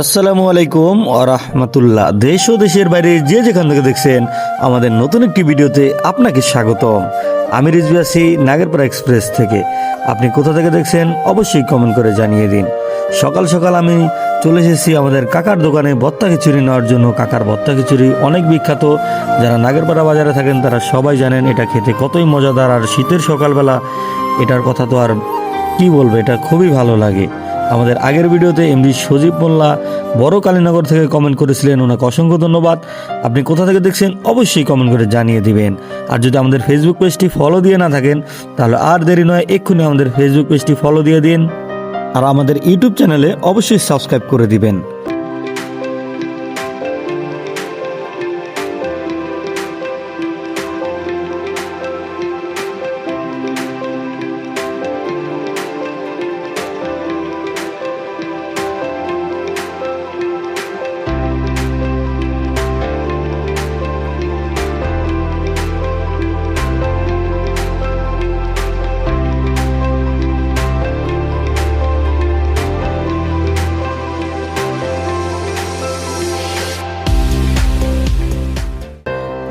আসসালামু আলাইকুম রাহমাতুল্লাহ। দেশ ও দেশের বাইরে যে যেখান থেকে দেখছেন, আমাদের নতুন একটি ভিডিওতে আপনাকে স্বাগতম। আমি রিজভি আছি নাগেরপাড়া এক্সপ্রেস থেকে। আপনি কোথা থেকে দেখছেন, অবশ্যই কমেন্ট করে জানিয়ে দিন। সকাল সকাল আমি চলে এসেছি আমাদের কাকার দোকানে ভত্তা খিচুড়ি নেওয়ার জন্য। কাকার ভত্তা খিচুড়ি অনেক বিখ্যাত। যারা নাগেরপাড়া বাজারে থাকেন, তারা সবাই জানেন এটা খেতে কতই মজাদার। আর শীতের সকালবেলা এটার কথা তো আর কি বলব, এটা খুবই ভালো লাগে। আমাদের আগের ভিডিওতে এমডি সজীব মোল্লা বড় কালীনগর থেকে কমেন্ট করেছিলেন, ওনাকে অসংখ্য ধন্যবাদ। আপনি কোথা থেকে দেখছেন, অবশ্যই কমেন্ট করে জানিয়ে দিবেন। আর যদি আমাদের ফেসবুক পেজটি ফলো দিয়ে না থাকেন, তাহলে আর দেরি নয়, এক্ষুনি আমাদের ফেসবুক পেজটি ফলো দিয়ে দিন। আর আমাদের ইউটিউব চ্যানেলে অবশ্যই সাবস্ক্রাইব করে দিবেন।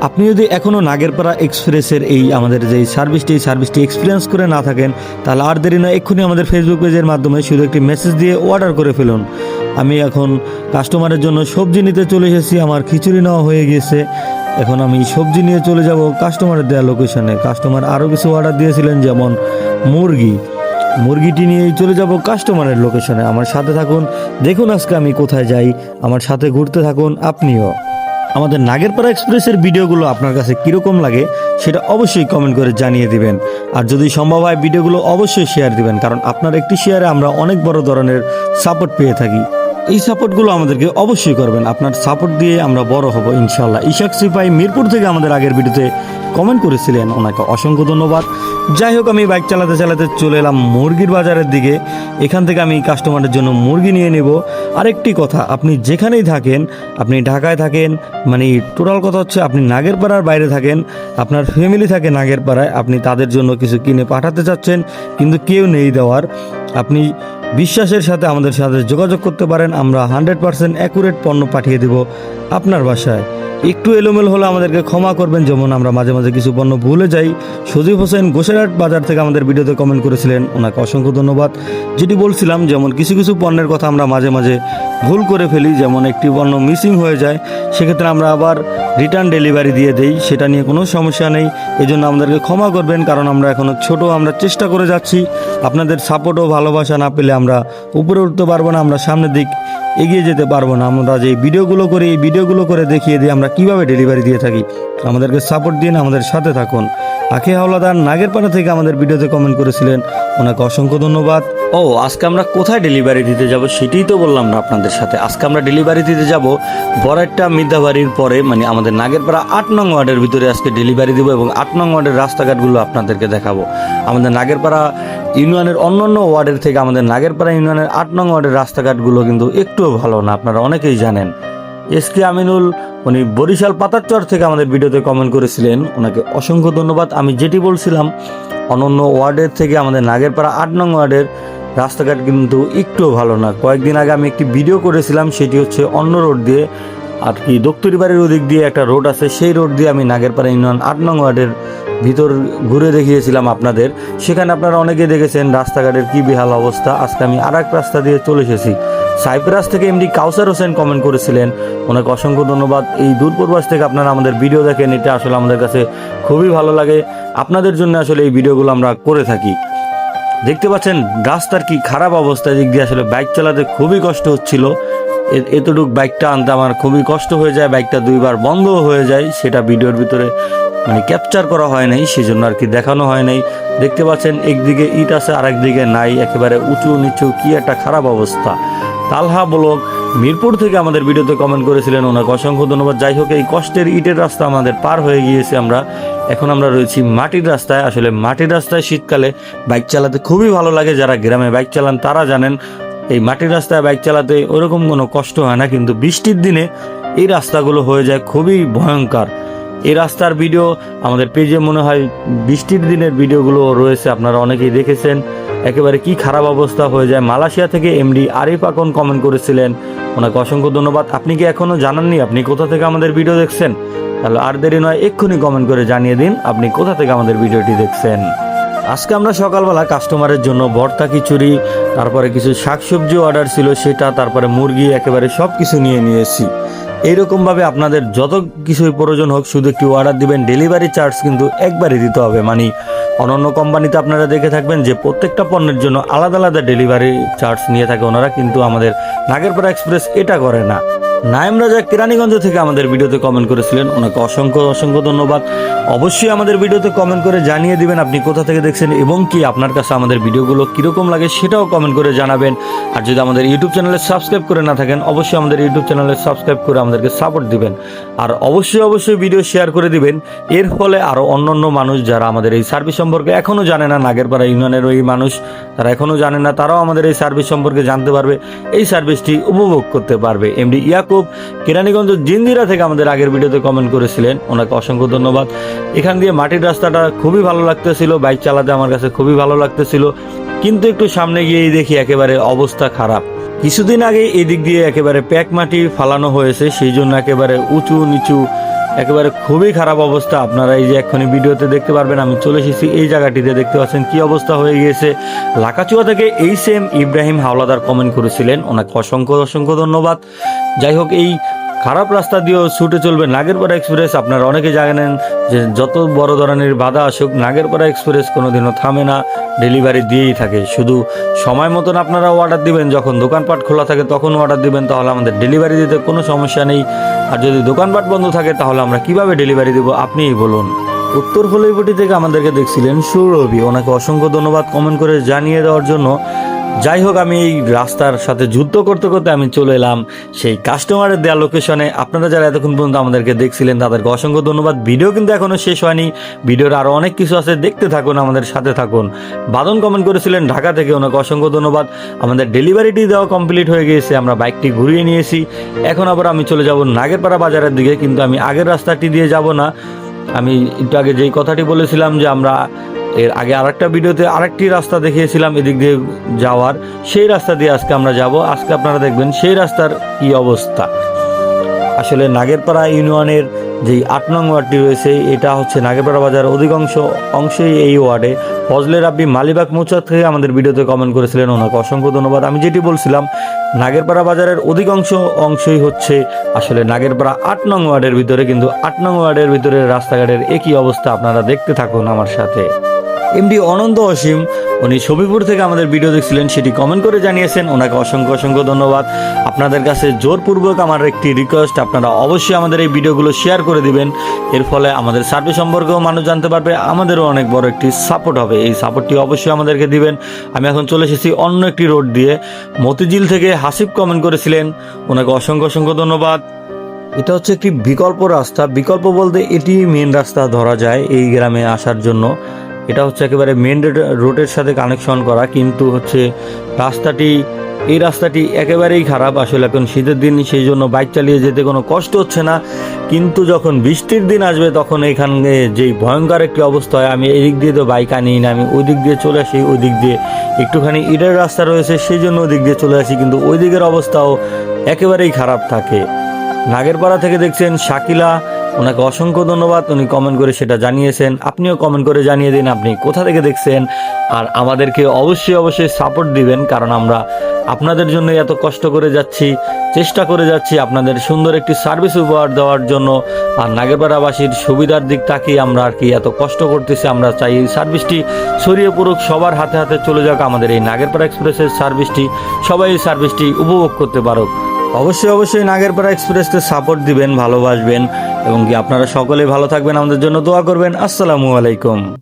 আপনি যদি এখনও নাগেরপাড়া এক্সপ্রেসের এই আমাদের যে সার্ভিসটি সার্ভিসটি এক্সপিরিয়েন্স করে না থাকেন, তাহলে আর দেরি নয়, এক্ষুনি আমাদের ফেসবুক পেজের মাধ্যমে শুধু একটি মেসেজ দিয়ে অর্ডার করে ফেলুন। আমি এখন কাস্টমারের জন্য সবজি নিতে চলে এসেছি, আমার খিচুড়ি নেওয়া হয়ে গিয়েছে এখন আমি সবজি নিয়ে চলে যাব কাস্টমারের দেওয়া লোকেশনে কাস্টমার আরও কিছু অর্ডার দিয়েছিলেন, যেমন মুরগি। মুরগিটি নিয়েই চলে যাব কাস্টমারের লোকেশনে আমার সাথে থাকুন, দেখুন আজকে আমি কোথায় যাই, আমার সাথে ঘুরতে থাকুন, আপনিও। আমাদের নাগেরপাড়া এক্সপ্রেসের ভিডিওগুলো আপনার কাছে কীরকম লাগে সেটা অবশ্যই কমেন্ট করে জানিয়ে দিবেন। আর যদি সম্ভব হয় ভিডিওগুলো অবশ্যই শেয়ার দিবেন, কারণ আপনার একটি শেয়ারে আমরা অনেক বড় ধরনের সাপোর্ট পেয়ে থাকি। এই সাপোর্টগুলো আমাদেরকে অবশ্যই করবেন। আপনার সাপোর্ট দিয়ে আমরা বড় হব ইনশাল্লাহ ইশাক সিপাই মিরপুর থেকে আমাদের আগের ভিডিওতে কমেন্ট করেছিলেন। ওনাকে অসংখ্য ধন্যবাদ। যাই হোক, আমি বাইক চালাতে চালাতে চলে এলাম মুরগির বাজারের দিকে। এখান থেকে আমি কাস্টমারের জন্য মুরগি নিয়ে নেব। আরেকটি কথা, আপনি যেখানেই থাকেন, আপনি ঢাকায় থাকেন মানে টোটাল কথা হচ্ছে আপনি নাগেরপাড়ার বাইরে থাকেন, আপনার ফ্যামিলি থাকে নাগেরপাড়ায়, আপনি তাদের জন্য কিছু কিনে পাঠাতে চাচ্ছেন, কিন্তু কেউ নেই দেওয়ার। আপনি বিশ্বাসের সাথে আমাদের সাথে যোগাযোগ করতে পারেন। আমরা হান্ড্রেড পার্সেন্ট অ্যাকুরেট পণ্য পাঠিয়ে দেব আপনার বাসায়। একটু এলোমেলো হলে আমাদেরকে ক্ষমা করবেন। যেমন আমরা মাঝে মাঝে কিছু পণ্য ভুলে যাই। সজীব হোসেন গোসেরহাট বাজার থেকে আমাদের ভিডিওতে কমেন্ট করেছিলেন। ওনাকে অসংখ্য ধন্যবাদ। যেটি বলছিলাম, যেমন কিছু কিছু পণ্যের কথা আমরা মাঝে মাঝে ভুল করে ফেলি। যেমন একটি পণ্য মিসিং হয়ে যায়, সেক্ষেত্রে আমরা আবার রিটার্ন ডেলিভারি দিয়ে দেই। সেটা নিয়ে কোনো সমস্যা নেই। এই জন্য আমাদেরকে ক্ষমা করবেন, কারণ আমরা এখনও ছোট। আমরা চেষ্টা করে যাচ্ছি। আপনাদের সাপোর্ট ও ভালোবাসা না পেলে আমরা উপরে উঠতে পারব না, আমরা সামনের দিক এগিয়ে যেতে পারব না। আমরা যে ভিডিওগুলো করি, এই ভিডিওগুলো করে দেখিয়ে দিয়ে আমরা কীভাবে ডেলিভারি দিয়ে থাকি, আমাদেরকে সাপোর্ট দিন, আমাদের সাথে থাকুন। আখি হাওলাদার নাগেরপাড়া থেকে আমাদের ভিডিওতে কমেন্ট করেছিলেন। ওনাকে অসংখ্য ধন্যবাদ। ও, আজকে আমরা কোথায় ডেলিভারি দিতে যাব সেটাই তো বললাম না আপনাদের সাথে। আজকে আমরা ডেলিভারি দিতে যাব বড়াইট্টা মিদ্যাবাড়ির পরে মানে আমাদের নাগেরপাড়া আট নং ওয়ার্ডের ভিতরে আজকে ডেলিভারি দেবো এবং আট নং ওয়ার্ডের রাস্তাঘাটগুলো আপনাদেরকে দেখাবো। আমাদের নাগেরপাড়া ইউনিয়নের অন্য অন্য ওয়ার্ডের থেকে আমাদের নাগেরপাড়া ইউনিয়নের আট নং ওয়ার্ডের রাস্তাঘাটগুলো কিন্তু একটুও ভালো না, আপনারা অনেকেই জানেন। এস কে আমিনুল উনি বরিশাল পাতারচর থেকে আমাদের ভিডিওতে কমেন্ট করেছিলেন। ওনাকে অসংখ্য ধন্যবাদ। আমি যেটি বলছিলাম, অনন্য ওয়ার্ডের থেকে আমাদের নাগেরপাড়া আট নং ওয়ার্ডের রাস্তাঘাট কিন্তু একটুও ভালো না। কয়েকদিন আগে আমি একটি ভিডিও করেছিলাম, সেটি হচ্ছে অন্য রোড দিয়ে, আর কি দপ্তরি বাড়ির ওদিক দিয়ে একটা রোড আছে, সেই রোড দিয়ে আমি নাগেরপাড়া ইউনিয়ন আট নং ওয়ার্ডের ভিতর ঘুরে দেখিয়েছিলাম আপনাদের। সেখানে আপনারা অনেকে দেখেছেন রাস্তাঘাটের কি বেহাল অবস্থা। আজকে আমি আর রাস্তা দিয়ে চলে এসেছি। সাইপ্রাস থেকে এমডি কাউসার হোসেন কমেন্ট করেছিলেন। ওনাকে অসংখ্য ধন্যবাদ। এই দূরপূর্বাস থেকে আপনারা আমাদের ভিডিও দেখেন, এটা আসলে আমাদের কাছে খুবই ভালো লাগে। আপনাদের জন্য আসলে এই ভিডিওগুলো আমরা করে থাকি। দেখতে পাচ্ছেন, রাস্তার কি খারাপ অবস্থা দিক দিয়ে আসলে বাইক চালাতে খুবই কষ্ট হচ্ছিল। এতটুক বাইকটা আনতে আমার খুবই কষ্ট হয়ে যায় বাইকটা দুইবার বন্ধ হয়ে যায়, সেটা ভিডিওর ভিতরে মানে ক্যাপচার করা হয় নাই, সেজন্য আর কি দেখানো হয় নাই। দেখতে পাচ্ছেন, একদিকে ইট আছে আর একদিকে নাই, একেবারে উঁচু নিচু, কি একটা খারাপ অবস্থা। তালহা ব্লক মিরপুর থেকে আমাদের ভিডিওতে কমেন্ট করেছিলেন ওনাকে অসংখ্য ধন্যবাদ। যাই হোক, এই কষ্টের ইটের রাস্তা আমাদের পার হয়ে গিয়েছে আমরা। এখন আমরা রয়েছি মাটির রাস্তায়। আসলে মাটির রাস্তায় শীতকালে বাইক চালাতে খুবই ভালো লাগে। যারা গ্রামে বাইক চালান, তারা জানেন এই মাটির রাস্তায় বাইক চালাতে ওরকম কোনো কষ্ট হয় না। কিন্তু বৃষ্টির দিনে এই রাস্তাগুলো হয়ে যায় খুবই ভয়ঙ্কর। এই রাস্তার ভিডিও আমাদের পেজে মনে হয় বৃষ্টির দিনের ভিডিওগুলো রয়েছে, আপনারা অনেকেই দেখেছেন। একেবারে কি খারাপ অবস্থা হয়ে যায়। মালয়েশিয়া থেকে এমডি আরিফ আকন কমেন্ট করেছিলেন। ওনাকে অসংখ্য ধন্যবাদ। আপনি কি এখনও জানাননি আপনি কোথা থেকে আমাদের ভিডিও দেখছেন? তাহলে আর দেরি নয়, এক্ষুনি কমেন্ট করে জানিয়ে দিন আপনি কোথা থেকে আমাদের ভিডিওটি দেখছেন। আজকে আমরা সকালবেলা কাস্টমারের জন্য ভর্তা খিচুড়ি, তারপরে কিছু শাকসবজি অর্ডার ছিল, সেটা, তারপরে মুরগি, একেবারে সব কিছু নিয়ে নিয়েছি। এইরকমভাবে আপনাদের যত কিছুই প্রয়োজন হোক, শুধু একটি অর্ডার দিবেন ডেলিভারি চার্জ কিন্তু একবারই দিতে হবে। মানে অন্যান্য কোম্পানিতে আপনারা দেখে থাকবেন যে প্রত্যেকটা পণ্যের জন্য আলাদা আলাদা ডেলিভারি চার্জ নিয়ে থাকে ওনারা, কিন্তু আমাদের নাগেরপাড়া এক্সপ্রেস এটা করে না। নাইম রাজা কেরানীগঞ্জ থেকে আমাদের ভিডিওতে কমেন্ট করেছিলেন। ওনাকে অসংখ্য অসংখ্য ধন্যবাদ। অবশ্যই আমাদের ভিডিওতে কমেন্ট করে জানিয়ে দিবেন আপনি কোথা থেকে দেখছেন এবং কি আপনার কাছে আমাদের ভিডিওগুলো কীরকম লাগে সেটাও কমেন্ট করে জানাবেন। আর যদি আমাদের ইউটিউব চ্যানেলে সাবস্ক্রাইব করে না থাকেন, অবশ্যই আমাদের ইউটিউব চ্যানেলে সাবস্ক্রাইব করে আমাদেরকে সাপোর্ট দিবেন। আর অবশ্যই অবশ্যই ভিডিও শেয়ার করে দিবেন। এর ফলে আরও অন্যান্য মানুষ যারা আমাদের এই সার্ভিস সম্পর্কে এখনও জানে না, নাগেরপাড়া ইউনিয়নের ওই মানুষ, তারা এখনও জানে না, তারাও আমাদের এই সার্ভিস সম্পর্কে জানতে পারবে, এই সার্ভিসটি উপভোগ করতে পারবে। এমডি ইয়াকুব কেরানীগঞ্জ জিন্দিরা থেকে আমাদের আগের ভিডিওতে কমেন্ট করেছিলেন। ওনাকে অসংখ্য ধন্যবাদ। এখান দিয়ে মাটির রাস্তাটা খুবই ভালো লাগতেছিল, বাইক চালাতে আমার কাছে খুবই ভালো লাগতেছিল। কিন্তু একটু সামনে গিয়েই দেখি একেবারে অবস্থা খারাপ। কিছুদিন আগে এদিক দিয়ে একেবারে প্যাক মাটি ফালানো হয়েছে, সেই জন্য একেবারে উঁচু নিচু একেবারে খুবই খারাপ অবস্থা। আপনারা এই যে এক্ষুনি ভিডিওতে দেখতে পারবেন, আমি চলে এসেছি এই জায়গাটিতে। দেখতে পাচ্ছেন কি অবস্থা হয়ে গিয়েছে। লাকাচুয়া থেকে এই সেম ইব্রাহিম হাওলাদার কমেন্ট করেছিলেন। ওনাকে অসংখ্য অসংখ্য ধন্যবাদ। যাই হোক, এই খারাপ রাস্তা দিয়েও ছুটে চলবে নাগেরপাড়া এক্সপ্রেস। আপনারা অনেকে জানেন যে যত বড় ধরনের বাধা আসুক, নাগেরপাড়া এক্সপ্রেস কোনোদিনও থামে না, ডেলিভারি দিয়েই থাকে। শুধু সময় মতন আপনারা অর্ডার দিবেন, যখন দোকানপাট খোলা থাকে তখন অর্ডার দিবেন, তাহলে আমাদের ডেলিভারি দিতে কোনো সমস্যা নেই। আর যদি দোকানপাট বন্ধ থাকে, তাহলে আমরা কীভাবে ডেলিভারি দেবো, আপনিই বলুন। উত্তর হলিউডি থেকে আমাদেরকে দেখছিলেন সুরভি। ওনাকে অসংখ্য ধন্যবাদ কমেন্ট করে জানিয়ে দেওয়ার জন্য। যাই হোক, আমি এই রাস্তার সাথে যুদ্ধ করতে করতে আমি চলে এলাম সেই কাস্টমারের দেওয়া লোকেশনে আপনারা যারা এতক্ষণ পর্যন্ত আমাদেরকে দেখছিলেন, তাদেরকে অসংখ্য ধন্যবাদ। ভিডিও কিন্তু এখনও শেষ হয়নি। ভিডিওর আরও অনেক কিছু আছে, দেখতে থাকুন, আমাদের সাথে থাকুন। বাদন কমেন্ট করেছিলেন, ঢাকা থেকে ওনাকে অসংখ্য ধন্যবাদ। আমাদের ডেলিভারিটি দেওয়া কমপ্লিট হয়ে গিয়েছে, আমরা বাইকটি ঘুরিয়ে নিয়েছি। এখন আবার আমি চলে যাব নাগেরপাড়া বাজারের দিকে, কিন্তু আমি আগের রাস্তাটি দিয়ে যাব না। আমি একটু আগে যেই কথাটি বলেছিলাম যে আমরা এর আগে আরেকটা ভিডিওতে আরেকটি রাস্তা দেখিয়েছিলাম এদিক দিয়ে যাওয়ার। সেই রাস্তা দিয়ে আজকে আমরা যাব। আজকে আপনারা দেখবেন সেই রাস্তার কি অবস্থা। আসলে নাগেরপাড়া ইউনিয়নের যেই আট নং ওয়ার্ডটি রয়েছে, এটা হচ্ছে নাগেরপাড়া বাজার অধিকাংশ অংশই এই ওয়ার্ডে। ফজলে রাব্বি মালিবাগ মোচা থেকে আমাদের ভিডিওতে কমেন্ট করেছিলেন, ওনাকে অসংখ্য ধন্যবাদ। আমি যেটি বলছিলাম, নাগেরপাড়া বাজারের অধিকাংশ অংশই হচ্ছে আসলে নাগেরপাড়া আট নং ওয়ার্ডের ভিতরে, কিন্তু আট নং ওয়ার্ডের ভিতরে রাস্তাঘাটের একই অবস্থা আপনারা দেখতে থাকুন আমার সাথে। এমডি অনন্ত অসীম, উনি ছবিপুর থেকে আমাদের ভিডিও দেখছিলেন, সেটি কমেন্ট করে জানিয়েছেন। ওনাকে অসংখ্য অসংখ্য ধন্যবাদ। আপনাদের কাছে জোরপূর্বক আমার একটি রিকোয়েস্ট আপনারা অবশ্যই আমাদের এই ভিডিওগুলো শেয়ার করে দিবেন। এর ফলে আমাদের সার্ভিস সম্পর্কেও মানুষ জানতে পারবে, আমাদেরও অনেক বড় একটি সাপোর্ট হবে। এই সাপোর্টটি অবশ্যই আমাদেরকে দিবেন। আমি এখন চলে এসেছি অন্য একটি রোড দিয়ে। মতিঝিল থেকে হাসিব কমেন্ট করেছিলেন। ওনাকে অসংখ্য অসংখ্য ধন্যবাদ। এটা হচ্ছে একটি বিকল্প রাস্তা। বিকল্প বলতে এটি মেন রাস্তা ধরা যায় এই গ্রামে আসার জন্য। এটা হচ্ছে একেবারে মেন রোডের সাথে কানেকশন করা, কিন্তু হচ্ছে রাস্তাটি, এই রাস্তাটি একেবারেই খারাপ। আসলে এখন শীতের দিন, সেই জন্য বাইক চালিয়ে যেতে কোনো কষ্ট হচ্ছে না। কিন্তু যখন বৃষ্টির দিন আসবে, তখন এখানে যেই ভয়ঙ্কর একটি অবস্থা হয়, আমি এই দিক দিয়ে তো বাইক আনি না, আমি ওই দিক দিয়ে চলে আসি ওই দিক দিয়ে একটুখানি ইটের রাস্তা রয়েছে, সেই জন্য ওই দিক দিয়ে চলে আসি, কিন্তু ওই দিকের অবস্থাও একেবারেই খারাপ থাকে। নাগেরপাড়া থেকে দেখছেন শাকিলা ওনাকে অসংখ্য ধন্যবাদ, উনি কমেন্ট করে সেটা জানিয়েছেন। আপনিও কমেন্ট করে জানিয়ে দিন আপনি কোথা থেকে দেখছেন। আর আমাদেরকে অবশ্যই অবশ্যই সাপোর্ট দিবেন, কারণ আমরা আপনাদের জন্য এত কষ্ট করে যাচ্ছি, চেষ্টা করে যাচ্ছি আপনাদের সুন্দর একটি সার্ভিস উপহার দেওয়ার জন্য। আর নাগেরপাড়াবাসীর সুবিধার দিক তাকিয়ে আমরা আর কি এত কষ্ট করতেছি, আমরা চাই এই সার্ভিসটি ছড়িয়ে পড়ুক, সবার হাতে হাতে চলে যাক আমাদের এই নাগেরপাড়া এক্সপ্রেসের সার্ভিসটি সবাই এই সার্ভিসটি উপভোগ করতে পারুক। অবশ্যই অবশ্যই নাগেরপাড়া এক্সপ্রেসকে সাপোর্ট দিবেন, ভালোবাসবেন। এবং কি আপনারা সকলেই ভালো থাকবেন আমাদের জন্য দোয়া করবেন। আসসালামু আলাইকুম।